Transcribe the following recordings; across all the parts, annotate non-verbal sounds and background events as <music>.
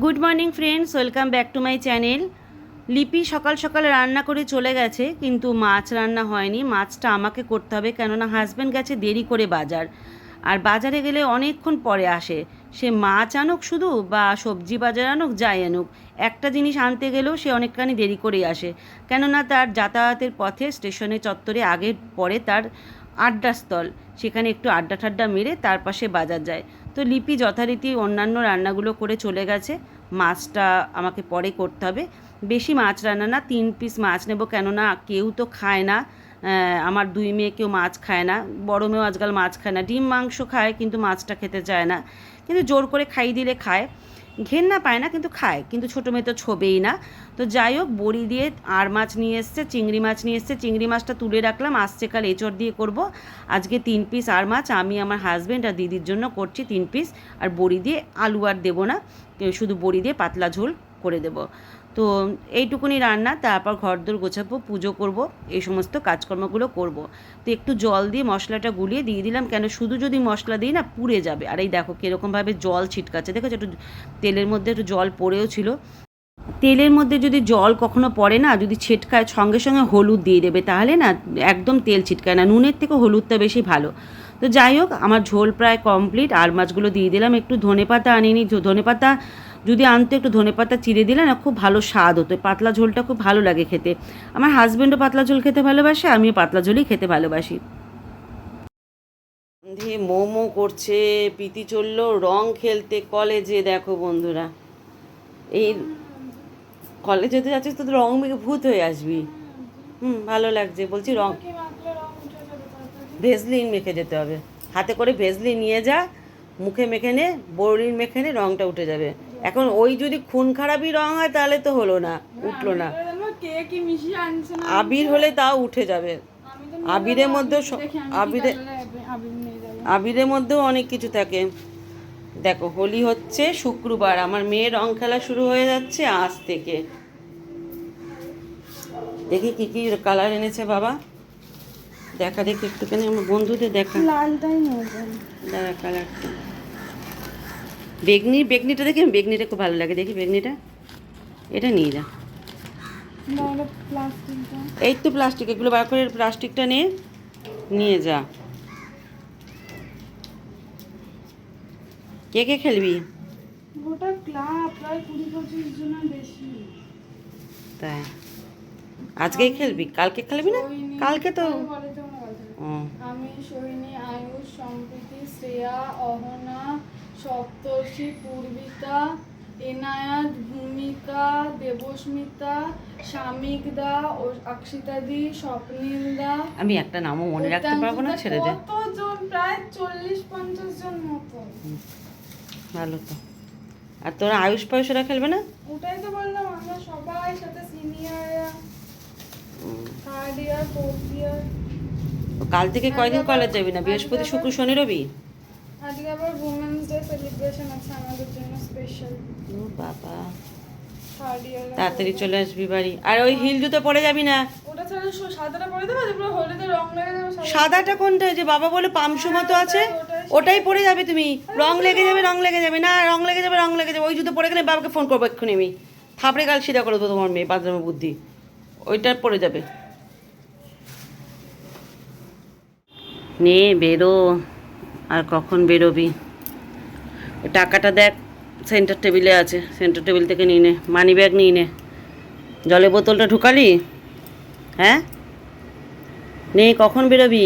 Good morning friends welcome back to my channel Lipi সকাল সকাল রান্না করে চলে গেছে, কিন্তু মাছ রান্না হয়নি। মাছটা আমাকে করতে হবে, কেননা হাজব্যান্ড গেছে দেরি করে বাজার। আর বাজারে গেলে অনেকক্ষণ পরে আসে। সে মাছ আনুক শুধু বা সবজি বাজার আনুক, যাই আনুক। একটা জিনিস আনতে গেলেও সে অনেকখানি দেরি করেই আসে। কেননা তার যাতায়াতের পথে স্টেশনে চত্বরে আগে পরে তার আড্ডাস্থল। সেখানে একটু আড্ডা ঠাড্ডা মেরে তার পাশে বাজার যায়। তো লিপি যথারীতি অন্যান্য রান্নাগুলো করে চলে গেছে। মাছটা আমাকে পরে করতে হবে। বেশি মাছ রান্না না, তিন পিস মাছ নেব কেননা কেউ তো খায় না। আমার দুই মেয়ে কেউ মাছ খায় না। বড় মেয়েও আজকাল মাছ খায় না। ডিম, মাংস খায় কিন্তু মাছটা খেতে চায় না। কিন্তু জোর করে খাই দিলে খায়। ঘেন্না পায় না, কিন্তু খায়। কিন্তু ছোটো মেয়ে তো ছোবেই না। তো যাই হোক, বড়ি দিয়ে আর মাছ নিয়ে এসছে, চিংড়ি মাছ নিয়ে এসছে। চিংড়ি মাছটা তুলে রাখলাম, আসছে কাল এঁচড় দিয়ে করব। আজকে তিন পিস আর মাছ, আমি, আমার হাজব্যান্ড আর দিদির জন্য করছি তিন পিস। আর বড়ি দিয়ে আলু আর দেবো না, শুধু বড়ি দিয়ে পাতলা ঝোল করে দেব। তো এইটুকুনি রান্না, তারপর ঘরদোর গোছাবো, পুজো করব, এই সমস্ত কাজকর্মগুলো করব। তো একটু জল দিয়ে মশলাটা গুলিয়ে দিয়ে দিলাম, কেন শুধু যদি মশলা দিই না পুড়ে যাবে। আর এই দেখো কীরকমভাবে জল ছিটকাচ্ছে। দেখেছ একটু তেলের মধ্যে একটু জল পড়েও ছিল। তেলের মধ্যে যদি জল কখনো পড়ে না, যদি ছিটকায়, সঙ্গে সঙ্গে হলুদ দিয়ে দেবে, তাহলে না একদম তেল ছিটকায় না। নুনের থেকে হলুদটা বেশি ভালো। তো যাই হোক, আমার ঝোল প্রায় কমপ্লিট। আর মাছগুলো দিয়ে দিলাম, একটু ধনেপাতা আনিনি। ধনেপাতা যদি আনতে একটু ধনেপাতা চিড়ে দিলে না খুব ভালো স্বাদ হতো। পাতলা ঝোলটা খুব ভালো লাগে খেতে। আমার হাজব্যান্ডও পাতলা ঝোল খেতে ভালোবাসে, আমিও পাতলা ঝোলই খেতে ভালোবাসি। দিয়ে মোমো করছে পিতি চলল রং খেলতে কলেজে, দেখো বন্ধুরা। এই কলেজে তো যাচ্ছিস তো রং মেখে ভূত হয়ে আসবি। হুম, ভালো লাগছে। বলছি রং ভেজলিন মেখে যেতে হবে। হাতে করে ভেজলিন নিয়ে যা, মুখে মেখে নে বড়ির মেখে নে, রংটা উঠে যাবে। এখন ওই যদি খুন খারাপই রং হয় তাহলে তো হলো না উঠল না। আবির হলে তাও উঠে যাবে। আবিরের মধ্যে আবিরে আবিরের মধ্যেও অনেক কিছু থাকে। দেখো হোলি হচ্ছে শুক্রবার আমার মেয়ের রং খেলা শুরু হয়ে যাচ্ছে আজ থেকে। দেখি কি কি কালার এনেছে বাবা। দেখা দেখি একটুখানি আমার বন্ধুদের দেখা। লালটাই কালারটা। বেগনি বেগনিটা দেখি বেগনিটা খুব ভালো লাগে। দেখি বেগনিটা। এটা নিয়ে যা। এই তো প্লাস্টিক এগুলো বার করে প্লাস্টিকটা নিয়ে নিয়ে যা। কে কে খেলবি? গোটা ক্লাব প্রায় কুড়ি পঁচিশ জনের বেশি। তাই। আজকেই খেলবি? কালকে খেলবি না? কালকে তো আমি সোহিনী আয়ুষ সম্প্রীতি শ্রেয়া অহনা সপ্তর্ষি পূর্বিতা এনায়াত ভূমিকা দেবস্মিতা শামিকদা ও অক্ষিতাদি স্বপ্নিলদা। আমি একটা নামও মনে রাখতে পারব না ছেড়ে দে। কতজন? প্রায় চল্লিশ পঞ্চাশ জন মতো। ভালো তো। আর তোরা আয়ুষ পায়ুষরা খেলবে না? ওটাই তো বললাম আমরা সবাই সাথে সিনিয়ররা থার্ড ইয়ার ফোর্থ ইয়ার কাল থেকে কয়দিন কলেজ যাবি না? বৃহস্পতি শুক্র শনি রবি? আজকে আবার উমেন্স ডে সেলিব্রেশন আছে আমাদের জন্য স্পেশাল ও বাবা। তাড়াতাড়ি চলে আসবি বাড়ি। আর ওই হিল জুতো পরে যাবি না? ওটা ছাড়া সাদাটা পরে দেবো? পুরো হলুদের রং লেগে যাবে সাদাটা কোনটা? যে বাবা বলে পামসু মতো আছে। ওটাই পরে যাবে তুমি। রং লেগে যাবে রং। লেগে যাবে। না রং লেগে যাবে রং লেগে যাবে। ওই জুতো পরে গেলে বাবাকে ফোন করব এক্ষুনি আমি। থাপড়ে গাল সিধা করে দেবো তোমার মেয়ে বাদরামে বুদ্ধি। ওইটা পরে যাবে। নে বেরো। আর কখন বেরোবি? টাকাটা দেখ সেন্টার টেবিলে আছে। সেন্টার টেবিল থেকে নিয়ে নে মানি ব্যাগ নিয়ে নে। জলের বোতলটা ঢুকালি? হ্যাঁ? নে, কখন বেরোবি।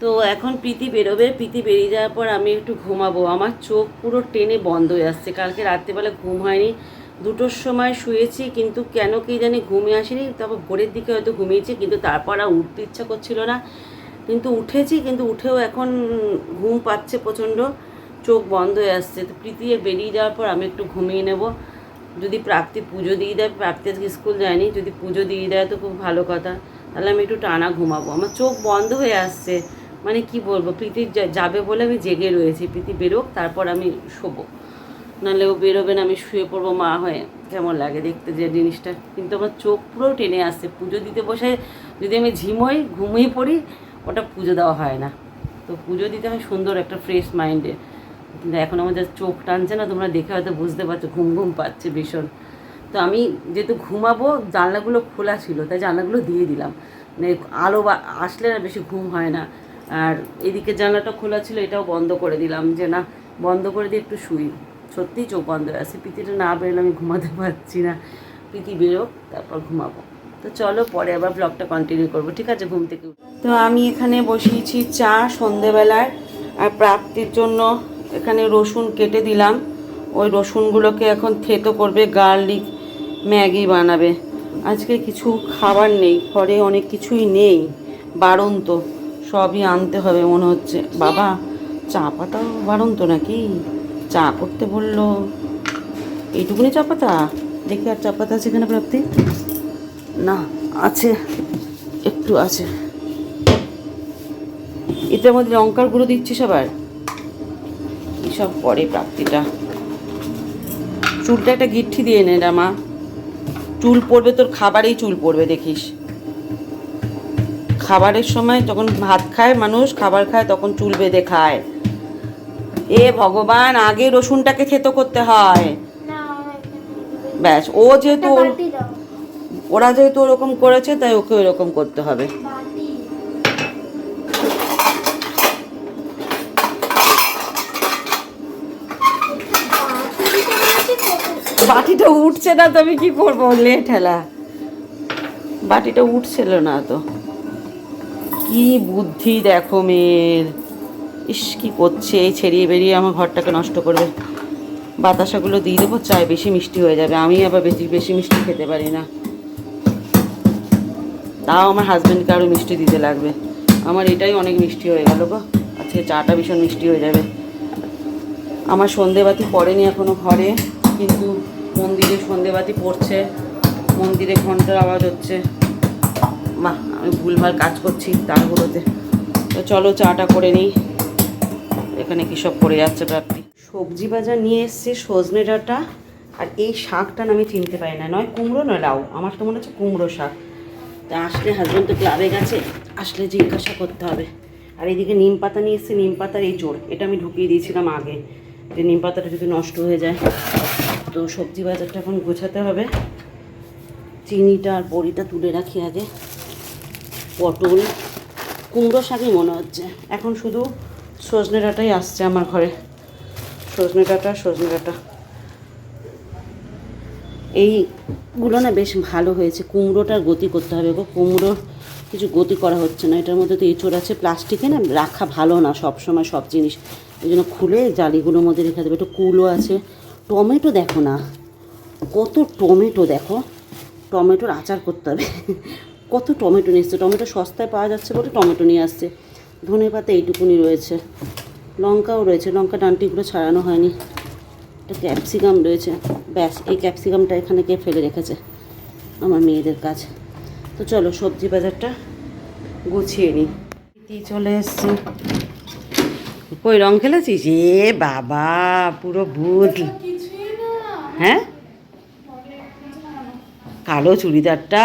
তো এখন প্রীতি বেরোবে, প্রীতি বেরিয়ে যাওয়ার পর আমি একটু ঘুমাবো। আমার চোখ পুরো টেনে বন্ধ হয়ে আসছে। কালকে রাত্রিবেলা ঘুম হয়নি। দুটোর সময় শুয়েছি, কিন্তু কেন কি জানি ঘুমিয়ে আসেনি, তারপর ভোরের দিকে হয়তো ঘুমিয়েছি, কিন্তু তারপর আর উঠতে ইচ্ছা করছিল না। কিন্তু উঠেছি, কিন্তু উঠেও এখন ঘুম পাচ্ছে প্রচণ্ড, চোখ বন্ধ হয়ে আসছে। তো প্রীতি বেরিয়ে যাওয়ার পর আমি একটু ঘুমিয়ে নেব। যদি প্রাপ্তি পুজো দিয়ে দেয়, প্রাপ্তি আজকে স্কুল যায়নি, যদি পুজো দিয়ে দেয় তো খুব ভালো কথা। তাহলে আমি একটু টানা ঘুমাবো। আমার চোখ বন্ধ হয়ে আসছে। মানে কি বলব, প্রীতি যাবে বলে আমি জেগে রয়েছি। প্রীতি বেরোক, তারপর আমি শোবো। নাহলে ও বেরোবে না, আমি শুয়ে পড়ব মা হয়ে। কেমন লাগে দেখতে যে জিনিসটা। কিন্তু আমার চোখ পুরো টেনে আসছে, পুজো দিতে বসে যদি আমি ঝিমোই ঘুমিয়ে পড়ি, ওটা পুজো দেওয়া হয় না। তো পুজো দিতে হয় সুন্দর একটা ফ্রেশ মাইন্ডে কিন্তু এখন আমাদের চোখ টানছে না, তোমরা দেখে হয়তো বুঝতে পারছ, ঘুম ঘুম পাচ্ছে ভীষণ। তো আমি যেহেতু ঘুমাবো, জানলাগুলো খোলা ছিল, তাই জানলাগুলো দিয়ে দিলাম। মানে আলো বা- আসলে না বেশি ঘুম হয় না। আর এদিকে জানলাটা খোলা ছিল, এটাও বন্ধ করে দিলাম যে না, বন্ধ করে দিয়ে একটু শুই। সত্যিই চোখ বন্ধ হয়ে আছে। পিতিটা না বেরোলে আমি ঘুমাতে পারছি না। পিতি বেরো তারপর ঘুমাবো। তো চলো পরে আবার ব্লগটা কন্টিনিউ করব। ঠিক আছে, ঘুম থেকে তো আমি এখানে বসিয়েছি চা সন্ধেবেলায় আর প্রাপ্তির জন্য এখানে রসুন কেটে দিলাম। ওই রসুনগুলোকে এখন থেতো করবে, গার্লিক, ম্যাগি বানাবে। আজকে কিছু খাবার নেই ঘরে অনেক কিছুই নেই বারণ তো সবই আনতে হবে মনে হচ্ছে। বাবা, চা পাতাও বারণ তো নাকি? চা করতে বলল। এইটুকুনি চা পাতা? দেখি আর চা পাতা আছে এখানে প্রাপ্তি? না, আছে, একটু আছে। এটার মধ্যে লঙ্কার গুঁড়ো দিচ্ছিস আবার এসব পরে প্রাপ্তিটা। চুলটা একটা গিট্টি দিয়ে নে মা। চুল পড়বে তোর খাবারেই চুল পড়বে, দেখিস। খাবারের সময় যখন ভাত খায় মানুষ, খাবার খায় তখন চুল বেঁধে খায়। এ ভগবান আগে রসুনটাকে থেতো করতে হয়। ব্যাস ও যেহেতু ওর- যেহেতু ওরকম করেছে তাই ওকে ওরকম করতে হবে? বাটিটা উঠছে না তো আমি কি করব? লে ঠেলা। বাটিটা উঠছিল না তো। কি বুদ্ধি দেখো মেয়ের। ইস, কি করছে? এই ছেড়িয়ে বেরিয়ে আমার ঘরটাকে নষ্ট করবে। বাতাসাগুলো দিয়ে দেবো, চায় বেশি মিষ্টি হয়ে যাবে। আমি আবার বেশি বেশি মিষ্টি খেতে পারি না। তাও আমার হাজব্যান্ডকে আরও মিষ্টি দিতে লাগবে। আমার এটাই অনেক মিষ্টি হয়ে গেল গো। আজকে চাটা ভীষণ মিষ্টি হয়ে যাবে। আমার সন্ধেবাতি পড়েনি এখনও ঘরে, কিন্তু মন্দিরে সন্ধেবাতি পড়ছে। মন্দিরে ঘণ্টার আওয়াজ হচ্ছে। মা আমি ভুলভাল কাজ করছি তারগুলোতে। তো চলো চাটা করে নিই। এখানে কী সব পড়ে যাচ্ছে প্রাপ্তি সবজি বাজার নিয়ে এসছে সজনে ডাঁটা, আর এই শাকটা আমি চিনতে পারি না। নয় কুমড়ো, নয় লাউ। আমার তো মনে হচ্ছে কুমড়ো শাক। তা আসলে হাজব্যান্ড তো ক্লাবে গেছে, আসলে জিজ্ঞাসা করতে হবে। আর এইদিকে নিম পাতা নিয়ে এসছে, নিম পাতার এই জোর। এটা আমি ঢুকিয়ে দিয়েছিলাম আগে, যে নিম পাতাটা যদি নষ্ট হয়ে যায়। তো সবজি বাজারটা এখন গোছাতে হবে। চিনিটা আর বড়িটা তুলে রাখি আগে। পটল, কুমড়ো শাকই মনে হচ্ছে। এখন শুধু সজনে ডাঁটাই আসছে আমার ঘরে। সজনে ডাঁটা সজনে ডাঁটা। এইগুলো না বেশ ভালো হয়েছে। কুমড়োটার গতি করতে হবে গো। কুমড়োর কিছু গতি করা হচ্ছে না। এটার মধ্যে তো এঁচড় আছে। প্লাস্টিকে না রাখা ভালো না সব সময় সব জিনিস। ওই জন্য খুলে জালিগুলোর মধ্যে রেখে দেবে। একটু কুলো আছে। টমেটো দেখো না। কত টমেটো দেখো। টমেটোর আচার করতে হবে। কত টমেটো নিয়ে এসছে। টমেটো সস্তায় পাওয়া যাচ্ছে বলে টমেটো নিয়ে আসছে। ধনে পাতা এইটুকুনি রয়েছে। লঙ্কাও রয়েছে লঙ্কা ডান্টিগুলো ছাড়ানো হয়নি। একটা ক্যাপসিকাম রয়েছে। ব্যাস এই ক্যাপসিকামটা এখানে কে ফেলে রেখেছে? আমার মেয়েদের কাজ। তো চলো সবজি বাজারটা গুছিয়ে নিই। চলে এসছি। কই রং খেলেছিস? এ বাবা পুরো ভূত। হ্যাঁ? কালো চুড়িদারটা?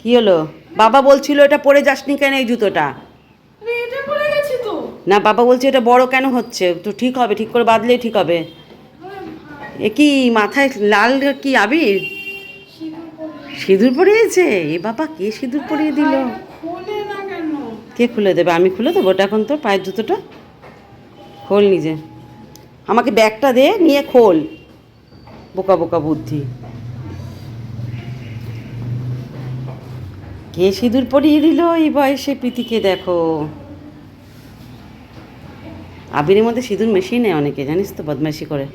কি হলো? বাবা বলছিল এটা পরে যাসনি কেন এই জুতোটা আরে এটা পড়ে গেছি তো না বাবা বলছে এটা বড় কেন হচ্ছে? তো ঠিক হবে ঠিক করে বাঁধলেই ঠিক হবে। এ কি মাথায় লাল কি আবির? সিঁদুর পরে পরিয়েছে? এ বাবা কে সিঁদুর পরিয়ে দিল? কে খুলে দেবে? আমি খুলে দেবো? ওটা এখন তোর পায়ের জুতোটা? খোল নিজে। আমাকে ব্যাগটা দে নিয়ে খোল। বোকা বোকা বুদ্ধি। কে সিঁদুর পরিয়ে দিল এই বয়সে প্রীতিকে দেখো? আবিরের মধ্যে সিঁদুর মেশিয়ে নেয় অনেকে জানিস তো বদমাইশি করে।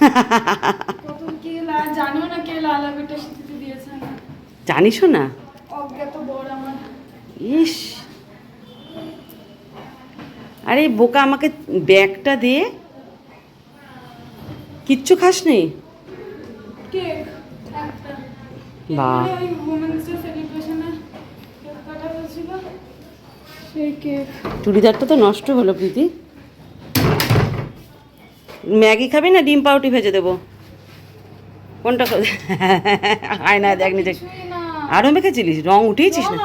<laughs> জানিসও না। ইস। আরে বোকা আমাকে ব্যাগটা দিয়ে কিচ্ছু খাসনি? কেক একটা বাহ। এখানে ওই উমেন্স ডে সেলিব্রেশনে কেক কাটা হয়েছিল সেই কেক চুড়িদারটা তো নষ্ট হলো প্রীতি। ম্যাগি খাবি না ডিম পাউটি ভেজে দেবো? কোনটা <laughs> আয় না দেখ নিজে। আরও মেখেছিলিস? রং উঠিয়েছিস না?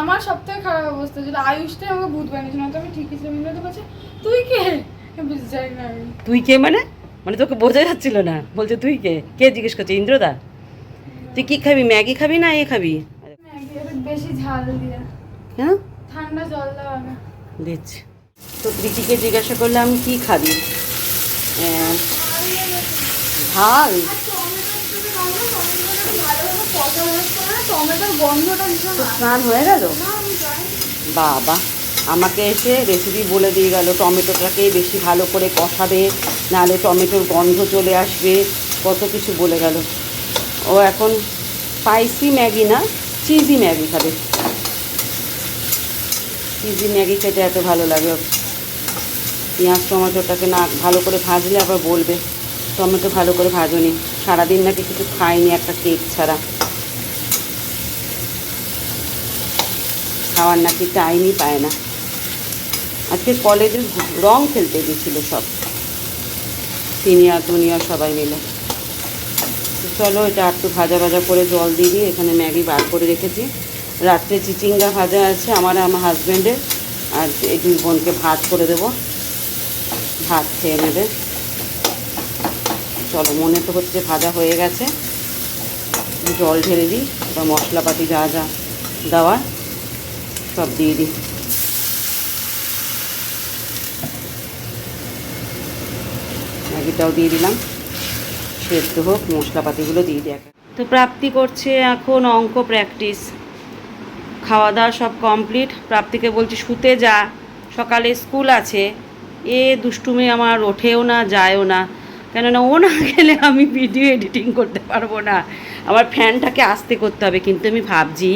আমার সব থেকে খারাপ অবস্থা যেটা আয়ুষটাই আমাকে ভূত বানিয়েছে না তো আমি ঠিকই ছিলাম। ইন্দ্র বলছে তুই কে? তুই কে মানে? মানে তোকে বোঝা যাচ্ছিল না। বলছে তুই কে? কে জিজ্ঞেস করছে? ইন্দ্রদা? তুই কি খাবি? ম্যাগি খাবি না এ খাবি? বেশি ঝাল দিয়ে। কেন ঠান্ডা জল দেওয়া দিচ্ছি। তো প্রীতিকে জিজ্ঞাসা করলাম কি খাবি? ঝাল। তো স্নান হয়ে গেল? আমি বাবা আমাকে এসে রেসিপি বলে দিয়ে গেল টমেটোটাকে বেশি ভালো করে কষাবে নাহলে টমেটোর গন্ধ চলে আসবে। কত কিছু বলে গেল। ও এখন স্পাইসি ম্যাগি না চিজি ম্যাগি খাবে। চিজি ম্যাগি খেতে এত ভালো লাগে। পেঁয়াজ টমেটোটাকে না ভালো করে ভাজলে আবার বলবে, টমেটো ভালো করে ভাজনি। সারাদিন নাকি কিছু খাইনি একটা কেক ছাড়া। খাওয়ার নাকি টাইমই পায় না। আজকে কলেজে রং খেলতে গেছিল সব। সিনিয়র জুনিয়র সবাই মিলে। চলো এটা একটু ভাজা ভাজা করে জল দিয়ে দিই এখানে ম্যাগি বার করে রেখেছি। রাত্রে চিচিঙ্গা ভাজা আছে আমার আমার হাজব্যান্ডের আর এই দুই বোনকে ভাত করে দেবো। ভাত খেয়ে নেবে। চলো, মনে তো হচ্ছে ভাজা হয়ে গেছে। জল ঢেলে দিই এবার মশলাপাতি যা যা দেওয়ার, সব দিয়ে দিই। ম্যাগিটাও দিয়ে দিলাম। সেদ্ধ হোক, মশলাপাতিগুলো দিয়ে দিই। তো প্রাপ্তি করছে এখন অঙ্ক প্র্যাকটিস খাওয়া দাওয়া সব কমপ্লিট প্রাপ্তিকে বলছি, শুতে যা। সকালে স্কুল আছে। এ দুষ্টুমি আমার ওঠেও না, যায়ও না। কেননা ও না গেলে আমি ভিডিও এডিটিং করতে পারব না। আমার ফ্যানটাকে আস্তে করতে হবে। কিন্তু আমি ভাবছি,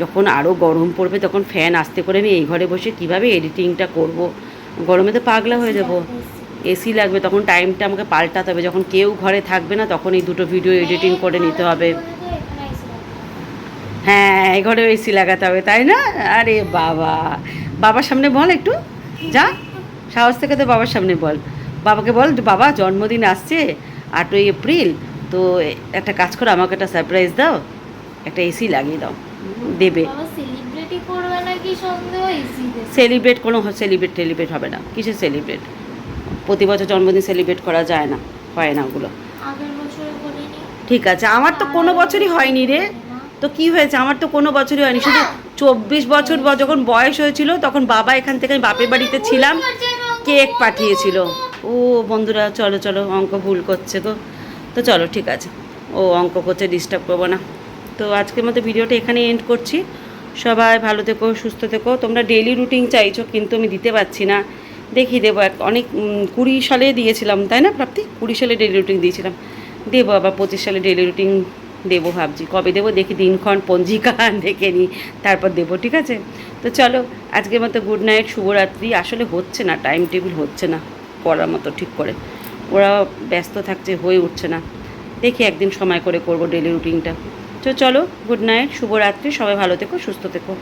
যখন আরও গরম পড়বে, তখন ফ্যান আস্তে করে আমি এই ঘরে বসে কীভাবে এডিটিংটা করব? গরমে তো পাগলা হয়ে যাব। এসি লাগবে, তখন টাইমটা আমাকে পাল্টাতে হবে। যখন কেউ ঘরে থাকবে না, তখন এই দুটো ভিডিও এডিটিং করে নিতে হবে। হ্যাঁ এই ঘরে এসি লাগাতে হবে তাই না? আরে বাবা। বাবার সামনে বল একটু। যা সাহস থেকে তো বাবার সামনে বল। বাবাকে বল বাবা জন্মদিন আসছে আটই এপ্রিল তো একটা কাজ করো আমাকে একটা সারপ্রাইজ দাও একটা এসি লাগিয়ে দাও। দেবে। সেলিব্রিটি কোনো সেলিব্রেট টেলিব্রেট হবে না। কিসের সেলিব্রেট প্রতি বছর জন্মদিন সেলিব্রেট করা যায় না হয় না ওগুলো। ঠিক আছে আমার তো কোনো বছরই হয়নি রে। তো কি হয়েছে? আমার তো কোনো বছরই হয়নি। শুধু চব্বিশ বছর যখন বয়স হয়েছিল তখন বাবা এখান থেকে আমি বাপের বাড়িতে ছিলাম। কেক পাঠিয়েছিল। ও বন্ধুরা চলো চলো অঙ্ক ভুল করছে তো তো চলো ঠিক আছে। ও অঙ্ক করছে ডিস্টার্ব করব না। তো আজকের মতো ভিডিওটা এখানে এন্ড করছি। সবাই ভালো থেকো সুস্থ থেকো। তোমরা ডেলি রুটিন চাইছো কিন্তু আমি দিতে পারছি না। দেখি দেবো এক অনেক কুড়ি সালে দিয়েছিলাম তাই না প্রাপ্তি? কুড়ি সালে ডেলি রুটিন দিয়েছিলাম। দেবো আবার পঁচিশ সালে ডেলি রুটিন দেবো ভাবছি। কবে দেবো? দেখি দিনক্ষণ পঞ্জিকা <laughs> দেখে নিই। তারপর দেবো, ঠিক আছে? তো চলো, আজকের মতো গুড নাইট শুভরাত্রি। আসলে হচ্ছে না টাইম টেবিল হচ্ছে না করার মতো ঠিক করে। ওরা ব্যস্ত থাকছে, হয়ে উঠছে না। দেখি একদিন সময় করে করব ডেলি রুটিনটা তো চলো গুড নাইট শুভরাত্রি। সবাই ভালো থেকো, সুস্থ থেকো।